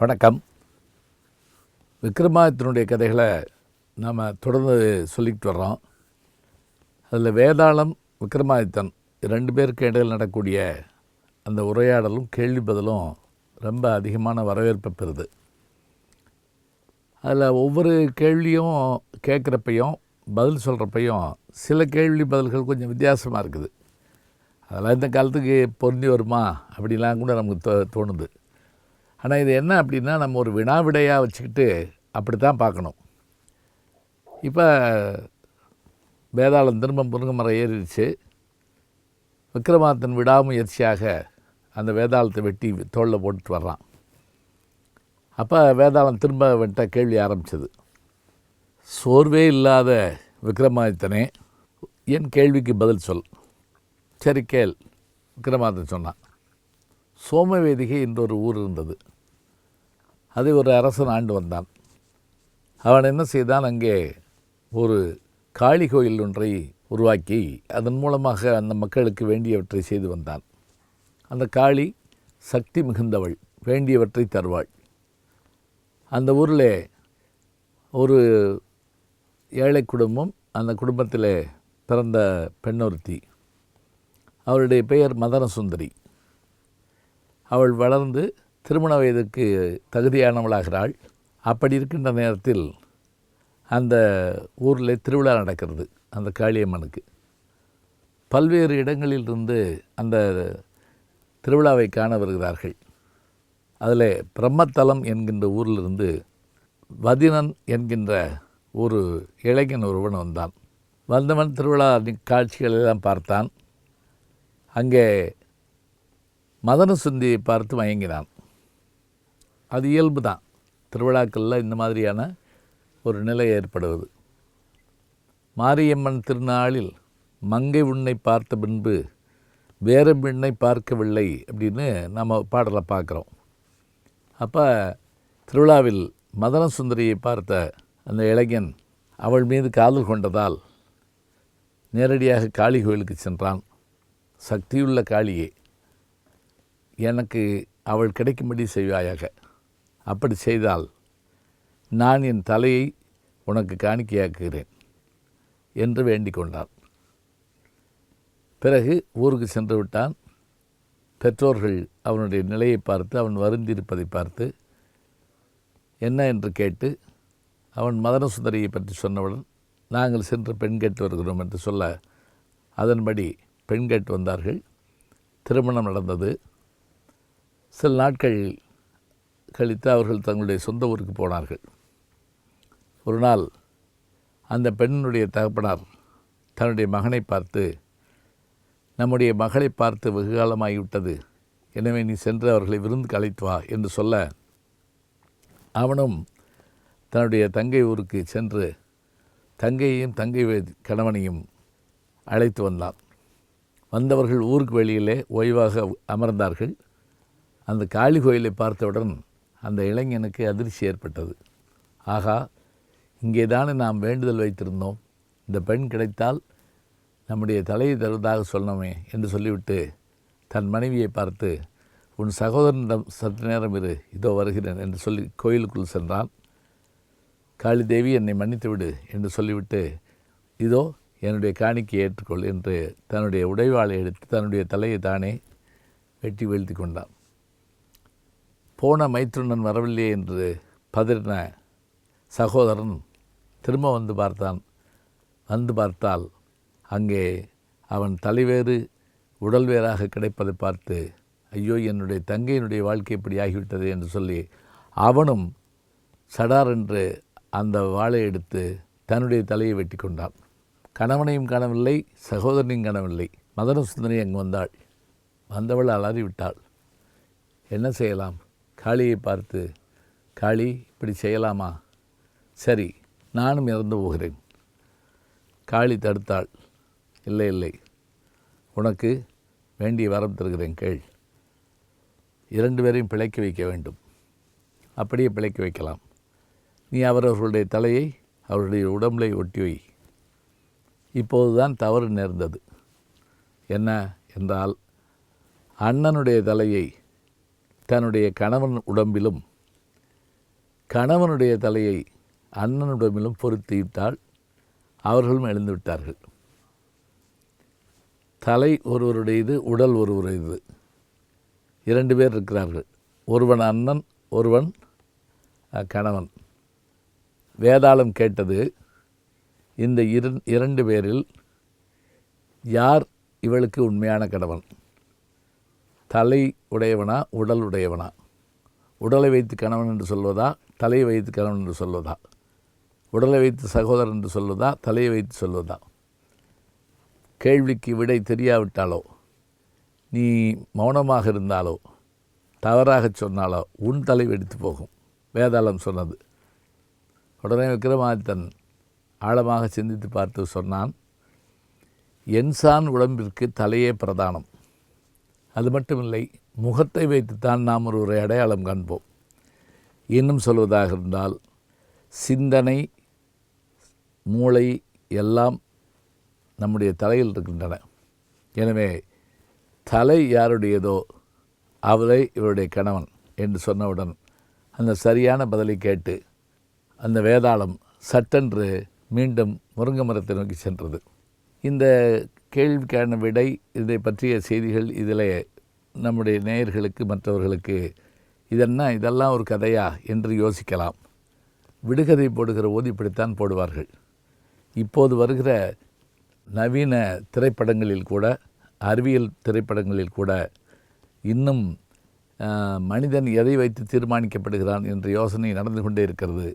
வணக்கம். விக்ரமாதித்தனுடைய கதைகளை நாம் தொடர்ந்து சொல்லிக்கிட்டு வர்றோம். அதில் வேதாளம் விக்ரமாதித்தன் ரெண்டு பேருக்கு இடையில் நடக்கக்கூடிய அந்த உரையாடலும் கேள்வி பதிலும் ரொம்ப அதிகமான வரவேற்பை பெறுது. அதில் ஒவ்வொரு கேள்வியும் கேட்குறப்பையும் பதில் சொல்கிறப்பையும் சில கேள்வி பதில்கள் கொஞ்சம் வித்தியாசமாக இருக்குது. அதெல்லாம் இந்த காலத்துக்கு பொருந்தி வருமா? அப்படிலாம் கூட நமக்கு தோ தோணுது. ஆனால் இது என்ன அப்படின்னா நம்ம ஒரு வினாவிடையாக வச்சுக்கிட்டு அப்படி தான் பார்க்கணும். இப்போ வேதாளம் திரும்ப முருங்கை மரம் ஏறிடுச்சு. விக்ரமாதித்தன் விடாமுயற்சியாக அந்த வேதாளத்தை வெட்டி தோளில் போட்டுட்டு வர்றான். அப்போ வேதாளம் திரும்ப வெட்ட கேள்வி ஆரம்பிச்சது. சோர்வே இல்லாத விக்ரமாதித்தனே என் கேள்விக்கு பதில் சொல். சரி கேள் விக்ரமாதன் சொன்னான். சோமவேதிகை என்ற ஒரு ஊர் இருந்தது. அதை ஒரு அரசன் ஆண்டு வந்தான். அவன் என்ன செய்தான்? அங்கே ஒரு காளி கோயில் ஒன்றை உருவாக்கி அதன் மூலமாக அந்த மக்களுக்கு வேண்டியவற்றை செய்து வந்தான். அந்த காளி சக்தி மிகுந்தவள் வேண்டியவற்றை தருவாள். அந்த ஊரில் ஒரு ஏழை குடும்பம் அந்த குடும்பத்தில் பிறந்த பெண்ணொருத்தி அவளுடைய பெயர் மதன சுந்தரி அவள் வளர்ந்து திருமண வயதுக்கு தகுதியானவளாகிறாள். அப்படி இருக்கின்ற நேரத்தில் அந்த ஊரில் திருவிழா நடக்கிறது அந்த காளியம்மனுக்கு. பல்வேறு இடங்களிலிருந்து அந்த திருவிழாவை காண வருகிறார்கள். அதில் பிரம்மத்தலம் என்கின்ற ஊரிலிருந்து வதினன் என்கின்ற ஒரு இளைஞன் ஒருவன் வந்தான். வந்தவன் திருவிழா காட்சிகளெல்லாம் பார்த்தான். அங்கே மதன சுந்தியை பார்த்து மயங்கினான். அது இயல்பு தான். திருவிழாக்களில் இந்த மாதிரியான ஒரு நிலை ஏற்படுவது. மாரியம்மன் திருநாளில் மங்கை உன்னை பார்த்த பின்பு வேற பெண்ணை பார்க்கவில்லை அப்படின்னு நம்ம பாடலை பார்க்குறோம். அப்போ திருவிழாவில் மதன சுந்தரியை பார்த்த அந்த இளைஞன் அவள் மீது காதல் கொண்டதால் நேரடியாக காளி கோயிலுக்கு சென்றான். சக்தியுள்ள காளியே. எனக்கு அவள் கிடைக்கும்படி செய்வாயாக. அப்படி செய்தால் நான் என் தலையை உனக்கு காணிக்கையாக்குகிறேன் என்று வேண்டிக் கொண்டார் பிறகு ஊருக்கு சென்று விட்டான். பெற்றோர்கள் அவனுடைய நிலையை பார்த்து அவன் வருந்திருப்பதை பார்த்து என்ன என்று கேட்டு அவன் மதன சுந்தரியை பற்றி சொன்னவுடன் நாங்கள் சென்று பெண் கேட்டு வருகிறோம் என்று சொல்ல அதன்படி பெண் கேட்டு வந்தார்கள். திருமணம் நடந்தது. சில நாட்கள் கழித்து அவர்கள் தங்களுடைய சொந்த ஊருக்கு போனார்கள். ஒரு நாள் அந்த பெண்ணுடைய தகப்பனார் தன்னுடைய மகனை பார்த்து நம்முடைய மகளை பார்த்து வெகு காலமாகிவிட்டது எனவே நீ சென்று அவர்களை விருந்து அழைத்து வா என்று சொல்ல அவனும் தன்னுடைய தங்கை ஊருக்கு சென்று தங்கையையும் தங்கை கணவனையும் அழைத்து வந்தான். வந்தவர்கள் ஊருக்கு வெளியிலே ஓய்வாக அமர்ந்தார்கள். அந்த காளி கோயிலை பார்த்தவுடன் அந்த இளைஞனுக்கு அதிர்ச்சி ஏற்பட்டது. ஆகா இங்கே தானே நாம் வேண்டுதல் வைத்திருந்தோம். இந்த பெண் கிடைத்தால் நம்முடைய தலையை தருவதாக சொன்னோமே என்று சொல்லிவிட்டு தன் மனைவியை பார்த்து உன் சகோதரனிடம் சற்று நேரம் இரு இதோ வருகிறேன் என்று சொல்லி கோயிலுக்குள் சென்றான். காளி தேவி என்னை மன்னித்து விடு என்று சொல்லிவிட்டு இதோ என்னுடைய காணிக்கை ஏற்றுக்கொள் என்று தன்னுடைய உடைவாளை எடுத்து தன்னுடைய தலையை தானே வெட்டி வீழ்த்தி கொண்டான். போன மைத்துனன் வரவில்லையே என்று பதறின சகோதரன் திரும்ப வந்து பார்த்தான். வந்து பார்த்தால் அங்கே அவன் தலைவேறு உடல் வேறாக கிடைப்பதை பார்த்து ஐயோ என்னுடைய தங்கையினுடைய வாழ்க்கை இப்படி ஆகிவிட்டது என்று சொல்லி அவனும் சடார் என்று அந்த வாளை எடுத்து தன்னுடைய தலையை வெட்டி கொண்டான். கணவனையும் காணவில்லை சகோதரனையும் காணவில்லை. மதன சுந்தரி அங்கு வந்தாள். வந்தவள் அலறிவிட்டாள். என்ன செய்யலாம்? காளியை பார்த்து காளி இப்படி செய்யலாமா? சரி நானும் இறந்து போகிறேன். காளி தடுத்தாள் இல்லை இல்லை. உனக்கு வேண்டிய வரம் தருகிறேன் கேள். இரண்டு பேரையும் பிழைக்க வைக்க வேண்டும். அப்படியே பிழைக்க வைக்கலாம். நீ அவரவர்களுடைய தலையை அவருடைய உடம்பை ஒட்டி வை. இப்போதுதான் தவறு நேர்ந்தது. என்ன? என்றால் அண்ணனுடைய தலையை தன்னுடைய கணவன் உடம்பிலும் கணவனுடைய தலையை அண்ணனுடமிலும் பொருத்திவிட்டால் அவர்களும் எழுந்து விட்டார்கள். தலை ஒருவருடையது உடல் ஒருவருடையது இரண்டு பேர் இருக்கிறார்கள். ஒருவன் அண்ணன் ஒருவன் கணவன். வேதாளம் கேட்டது இந்த இரு இரண்டு பேரில் யார் இவளுக்கு உண்மையான கணவன்? தலை உடையவனா உடல் உடையவனா உடலை வைத்து கணவன் என்று சொல்வதா தலையை வைத்து கணவன் என்று சொல்வதா? உடலை வைத்து சகோதரன் என்று சொல்வதா தலையை வைத்து சொல்வதா? கேள்விக்கு விடை தெரியாவிட்டாலோ நீ மௌனமாக இருந்தாலோ தவறாக சொன்னாலோ உன் தலை வெடித்து போகும். வேதாளம் சொன்னது. உடனே விக்ரமாதித்தன் ஆழமாக சிந்தித்து பார்த்து சொன்னான் என்சான் உடம்பிற்கு தலையே பிரதானம். அது மட்டுமில்லை முகத்தை வைத்துத்தான் நாம் ஒருவரை அடையாளம் காண்போம். இன்னும் சொல்வதாக இருந்தால் சிந்தனை மூளை எல்லாம் நம்முடைய தலையில் இருக்கின்றன. எனவே தலை யாருடையதோ அவரை இவருடைய கணவன் என்று சொன்னவுடன் அந்த சரியான பதிலை கேட்டு அந்த வேதாளம் சட்டென்று மீண்டும் முருங்கை மரத்தை நோக்கி சென்றது. இந்த கேள்விக்கான விடை இதை பற்றிய செய்திகள் இதில் நம்முடைய நேயர்களுக்கு மற்றவர்களுக்கு இதென்ன இதெல்லாம் ஒரு கதையா என்று யோசிக்கலாம். விடுகதை போடுகிற போது இப்படித்தான் போடுவார்கள். இப்போது வருகிற நவீன திரைப்படங்களில் கூட அறிவியல் திரைப்படங்களில் கூட இன்னும் மனிதன் எதை வைத்து தீர்மானிக்கப்படுகிறான் என்ற யோசனை நடந்து கொண்டே இருக்கிறது.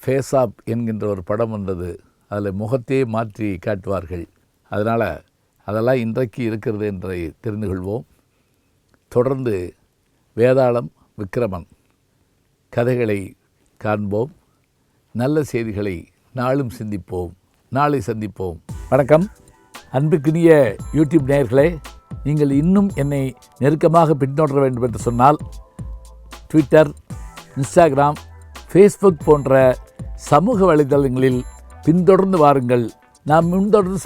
ஃபேஸ் ஆப் என்கின்ற ஒரு படம் வந்தது. அதில் முகத்தையே மாற்றி காட்டுவார்கள். அதனால் அதெல்லாம் இன்றைக்கு இருக்கிறது என்பதை தெரிந்து கொள்வோம் தொடர்ந்து வேதாளம் விக்கிரமன் கதைகளை காண்போம். நல்ல செய்திகளை நாளும் சிந்திப்போம். நாளை சந்திப்போம். வணக்கம். அன்புக்குரிய யூடியூப் நேயர்களே நீங்கள் இன்னும் என்னை நெருக்கமாக பின்தொடர வேண்டும் என்று சொன்னால் ட்விட்டர் இன்ஸ்டாகிராம் ஃபேஸ்புக் போன்ற சமூக வலைதளங்களில் பின்தொடர்ந்து வாருங்கள். நாம் முன்தொடர்ந்து